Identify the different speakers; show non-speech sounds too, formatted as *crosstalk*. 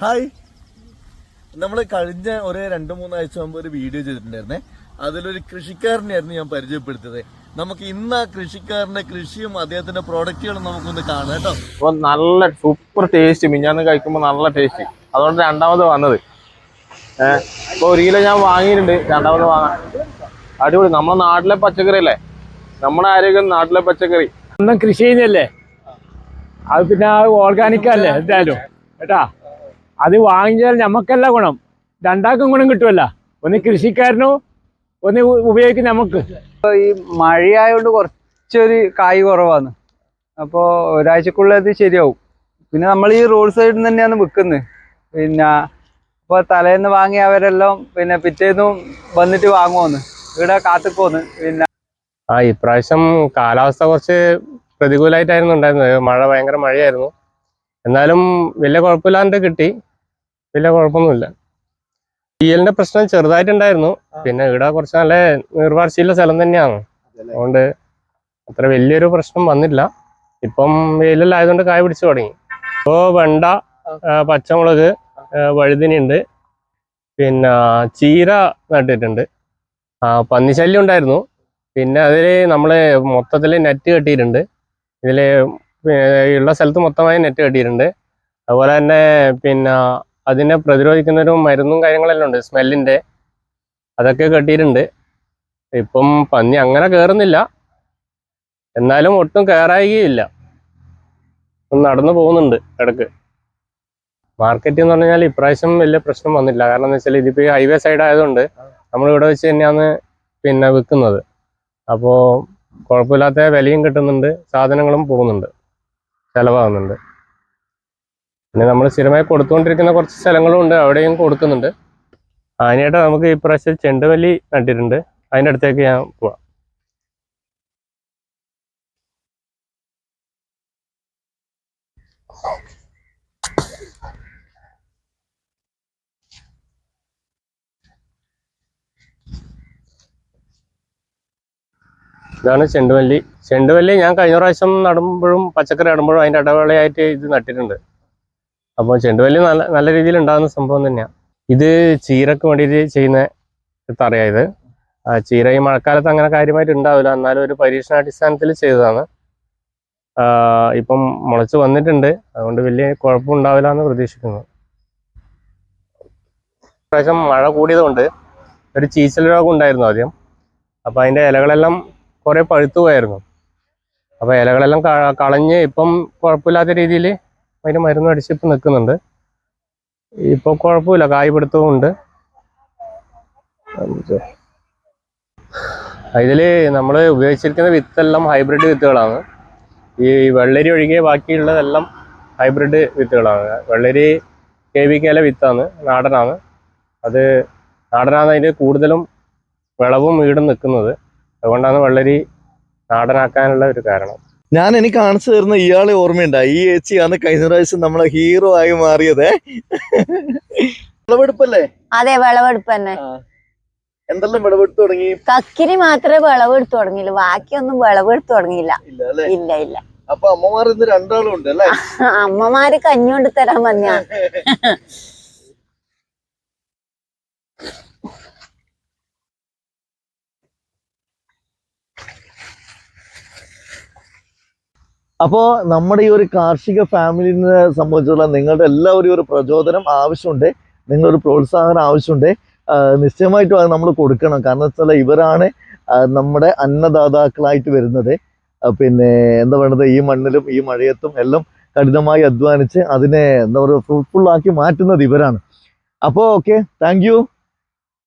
Speaker 1: Hi. നമ്മൾ കഴിഞ്ഞ ഒരേ രണ്ട് മൂന്നാഴ്ച മുമ്പ് ഒരു വീഡിയോ ചെയ്തിട്ടുണ്ടായിരുന്നേ. അതിലൊരു കൃഷിക്കാരനെയായിരുന്നു ഞാൻ പരിചയപ്പെടുത്തിയത്. നമുക്ക് ഇന്ന് ആ കൃഷിക്കാരന്റെ കൃഷിയും അദ്ദേഹത്തിന്റെ പ്രോഡക്റ്റുകളും നമുക്കൊന്ന് കാണാം കേട്ടോ.
Speaker 2: അപ്പൊ നല്ല സൂപ്പർ ടേസ്റ്റ് മിഞ്ഞാന്ന് കഴിക്കുമ്പോൾ നല്ല ടേസ്റ്റ് അതുകൊണ്ട് രണ്ടാമത് വന്നത്. ഏഹ് ഇപ്പൊ ഒരു കിലോ ഞാൻ വാങ്ങിയിട്ടുണ്ട്. രണ്ടാമത് വാങ്ങാൻ അടിപൊളി. നമ്മളെ നാട്ടിലെ പച്ചക്കറി അല്ലേ? നമ്മുടെ ആരോഗ്യം നാട്ടിലെ പച്ചക്കറി.
Speaker 3: കൃഷി ചെയ്യുന്നല്ലേ അത് പിന്നെ ഓർഗാനിക് അല്ലേ? എന്തായാലും. കേട്ടാ? അത് വാങ്ങിച്ചാൽ നമുക്കല്ല ഗുണം. രണ്ടാക്കും ഗുണം കിട്ടുമല്ല ഒന്ന് കൃഷിക്കാരനോ ഒന്ന് ഉപയോഗിക്കും നമുക്ക്.
Speaker 4: ഈ മഴയായോണ്ട് കുറച്ചൊരു കായ് കുറവാണ് അപ്പോൾ ഒരാഴ്ചക്കുള്ളിൽ അത് ശരിയാവും. പിന്നെ നമ്മൾ ഈ റോഡ് സൈഡിൽ നിന്ന് തന്നെയാണ് വിൽക്കുന്നത് പിന്നെ ഇപ്പോൾ തലേന്ന് വാങ്ങിയവരെല്ലാം പിന്നെ പിറ്റേന്നും വന്നിട്ട് വാങ്ങുമെന്ന് ഇവിടെ കാത്തിക്കോന്ന് പിന്നെ
Speaker 2: ആ ഇപ്രാവശ്യം കാലാവസ്ഥ കുറച്ച് പ്രതികൂലമായിട്ടായിരുന്നു ഉണ്ടായിരുന്നത്. മഴ ഭയങ്കര മഴയായിരുന്നു. എന്നാലും വലിയ കുഴപ്പമില്ലാണ്ട് കിട്ടി. വലിയ കുഴപ്പമൊന്നുമില്ല. തീയലിന്റെ പ്രശ്നം ചെറുതായിട്ടുണ്ടായിരുന്നു. പിന്നെ ഇവിടെ കുറച്ച് നല്ല നീർവാർച്ചയുള്ള സ്ഥലം തന്നെയാണ്. അതുകൊണ്ട് അത്ര വലിയൊരു പ്രശ്നം വന്നില്ല. ഇപ്പം വെയിലെല്ലാം ആയതുകൊണ്ട് കായ പിടിച്ചു തുടങ്ങി. ഇപ്പോൾ വെണ്ട പച്ചമുളക് വഴുതിനുണ്ട് പിന്നെ ചീര നട്ടിട്ടുണ്ട്. ആ പന്നിശല്യം ഉണ്ടായിരുന്നു. പിന്നെ അതിൽ നമ്മൾ മൊത്തത്തിൽ നെറ്റ് കെട്ടിയിട്ടുണ്ട്. ഇതിൽ ഉള്ള സ്ഥലത്ത് മൊത്തമായി നെറ്റ് കെട്ടിയിട്ടുണ്ട്. അതുപോലെ തന്നെ പിന്നെ അതിനെ പ്രതിരോധിക്കുന്ന ഒരു മരുന്നും കാര്യങ്ങളെല്ലാം ഉണ്ട്. സ്മെല്ലിന്റെ അതൊക്കെ കെട്ടിയിട്ടുണ്ട്. ഇപ്പം പന്നി അങ്ങനെ കയറുന്നില്ല എന്നാലും ഒട്ടും കയറായികയില്ല നടന്നു പോകുന്നുണ്ട് ഇടയ്ക്ക്. മാർക്കറ്റ് എന്ന് പറഞ്ഞാൽ ഇപ്രാവശ്യം വലിയ പ്രശ്നം വന്നില്ല. കാരണം എന്ന് വെച്ചാൽ ഇതിപ്പോൾ ഹൈവേ സൈഡ് ആയതുകൊണ്ട് നമ്മൾ ഇവിടെ വെച്ച് തന്നെയാണ് പിന്നെ വിൽക്കുന്നത്. അപ്പോൾ കുഴപ്പമില്ലാത്ത വിലയും കിട്ടുന്നുണ്ട്. സാധനങ്ങളും പോകുന്നുണ്ട്. ചിലവാകുന്നുണ്ട്. പിന്നെ നമ്മൾ സ്ഥിരമായി കൊടുത്തുകൊണ്ടിരിക്കുന്ന കുറച്ച് സ്ഥലങ്ങളും ഉണ്ട് അവിടെയും കൊടുക്കുന്നുണ്ട്. ആനയായിട്ട് നമുക്ക് ഈ പ്രാവശ്യം ചെണ്ടുമല്ലി നട്ടിട്ടുണ്ട്. അതിന്റെ അടുത്തേക്ക് ഞാൻ പോവാം. ഇതാണ് ചെണ്ടുമല്ലി ചെണ്ടുമല്ലി ഞാൻ കഴിഞ്ഞ പ്രാവശ്യം നടുമ്പോഴും പച്ചക്കറി നടുമ്പോഴും അതിന്റെ ഇടവേളയായിട്ട് ഇത് നട്ടിട്ടുണ്ട്. അപ്പോൾ ചെണ്ടുമല്ലി നല്ല നല്ല രീതിയിൽ ഉണ്ടാകുന്ന സംഭവം തന്നെയാണ് ഇത് ചീരക്ക് വേണ്ടിയിട്ട് ചെയ്യുന്ന തറയായത് ചീര ഈ മഴക്കാലത്ത് അങ്ങനെ കാര്യമായിട്ട് ഉണ്ടാവില്ല. എന്നാലും ഒരു പരീക്ഷണാടിസ്ഥാനത്തിൽ ചെയ്തതാണ്. ഇപ്പം മുളച്ച് വന്നിട്ടുണ്ട്. അതുകൊണ്ട് വലിയ കുഴപ്പമുണ്ടാവില്ല എന്ന് പ്രതീക്ഷിക്കുന്നു. പ്രാവശ്യം മഴ കൂടിയതുകൊണ്ട് ഒരു ചീച്ചൽ രോഗം ഉണ്ടായിരുന്നു ആദ്യം. അപ്പോൾ അതിന്റെ ഇലകളെല്ലാം കുറെ പഴുത്തു പോയായിരുന്നു. അപ്പൊ ഇലകളെല്ലാം കളഞ്ഞ് ഇപ്പം കുഴപ്പമില്ലാത്ത രീതിയിൽ അതിന് മരുന്ന് അടിച്ച് ഇപ്പം നിൽക്കുന്നുണ്ട്. ഇപ്പൊ കുഴപ്പമില്ല കായ് പിടുത്തവും ഉണ്ട്. ഇതിൽ നമ്മൾ ഉപയോഗിച്ചിരിക്കുന്ന വിത്തെല്ലാം ഹൈബ്രിഡ് വിത്തുകളാണ്. ഈ വെള്ളരി ഒഴികെ ബാക്കിയുള്ളതെല്ലാം ഹൈബ്രിഡ് വിത്തുകളാണ്. വെള്ളരി കെ വി കെയിലെ വിത്താണ് നാടനാണ്. അത് നാടനാണ് അതിന് കൂടുതലും വിളവും വീടും നിൽക്കുന്നത്. അതുകൊണ്ടാണ് വെള്ളരി നാടനാക്കാനുള്ള ഒരു കാരണം.
Speaker 1: ഞാൻ എനിക്ക് കാണിച്ചു തരുന്ന ഇയാളെ ഓർമ്മയുണ്ട്. ഈ ചേച്ചിയാണ് കഴിഞ്ഞ പ്രാവശ്യം നമ്മളെ ഹീറോ ആയി മാറിയത്. വിളവെടുപ്പല്ലേ?
Speaker 5: അതെ വിളവെടുപ്പ് തന്നെ.
Speaker 1: എന്തെല്ലാം വിളവെടുത്ത് തുടങ്ങി?
Speaker 5: കക്കിരി മാത്രമേ വിളവെടുത്ത് തുടങ്ങിയില്ല ബാക്കിയൊന്നും വിളവെടുത്ത് തുടങ്ങിയില്ല.
Speaker 1: ഇല്ല
Speaker 5: ഇല്ല ഇല്ല.
Speaker 1: അപ്പൊ അമ്മമാർ ഇന്ന് രണ്ടാളും ഉണ്ട് അല്ലേ
Speaker 5: അമ്മമാര് കഞ്ഞോണ്ട് തരാൻ പറഞ്ഞ *laughs*
Speaker 1: അപ്പോ നമ്മുടെ ഈ ഒരു കാർഷിക ഫാമിലിനെ സംബന്ധിച്ചുള്ള നിങ്ങളുടെ എല്ലാവരും ഒരു പ്രചോദനം ആവശ്യമുണ്ട് നിങ്ങളൊരു പ്രോത്സാഹനം ആവശ്യമുണ്ട്. നിശ്ചയമായിട്ടും അത് നമ്മൾ കൊടുക്കണം. കാരണം വെച്ചാൽ ഇവരാണ് നമ്മുടെ അന്നദാതാക്കളായിട്ട് വരുന്നത്. പിന്നെ എന്താ പറയുന്നത് ഈ മണ്ണിലും ഈ മഴയത്തും എല്ലാം കഠിനമായി അധ്വാനിച്ച് അതിനെ എന്താ പറയുക ഫ്രൂട്ട്ഫുൾ ആക്കി മാറ്റുന്നത് ഇവരാണ്. അപ്പോൾ ഓക്കെ താങ്ക്